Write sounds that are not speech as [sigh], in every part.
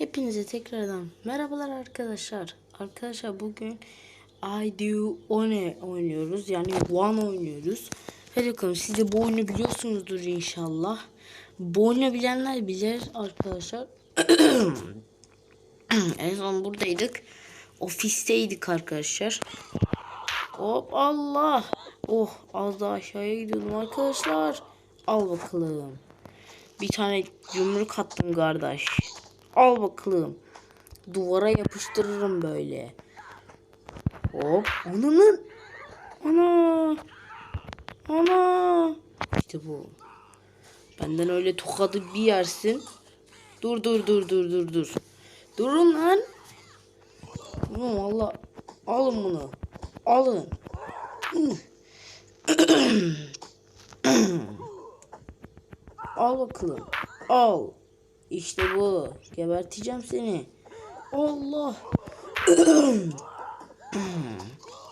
Hepinize tekrardan merhabalar arkadaşlar. Arkadaşlar bugün I Do One oynuyoruz. Yani One oynuyoruz. Hadi bakalım siz de bu oyunu biliyorsunuzdur inşallah. Bu oyunu bilenler bilir arkadaşlar. [clears throat] en son buradaydık. Ofisteydik arkadaşlar. Hop Allah. Oh az daha aşağıya gidiyordum arkadaşlar. Al bakalım. Bir tane yumruk attım kardeş. Al bakalım. Duvara yapıştırırım böyle. Hop. Ananın. Ana. Ana. İşte bu. Benden öyle tokadı bir yersin. Dur dur dur dur dur dur. Durun lan. Oğlum valla. Alın bunu. Alın. [clears throat] Al bakalım. Al. İşte bu. Geberteceğim seni. Allah.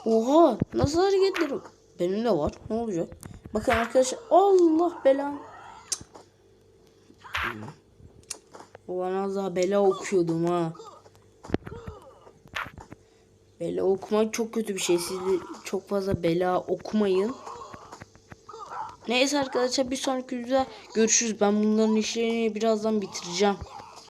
Oha. Nasıl hareketlerim? Benim de var. Ne olacak? Bakın arkadaşlar. Allah belam. Ulan az daha bela okuyordum ha. Bela okumak çok kötü bir şey. Siz de çok fazla bela okumayın. Neyse arkadaşlar bir sonraki videoda görüşürüz. Ben bunların işlerini birazdan bitireceğim.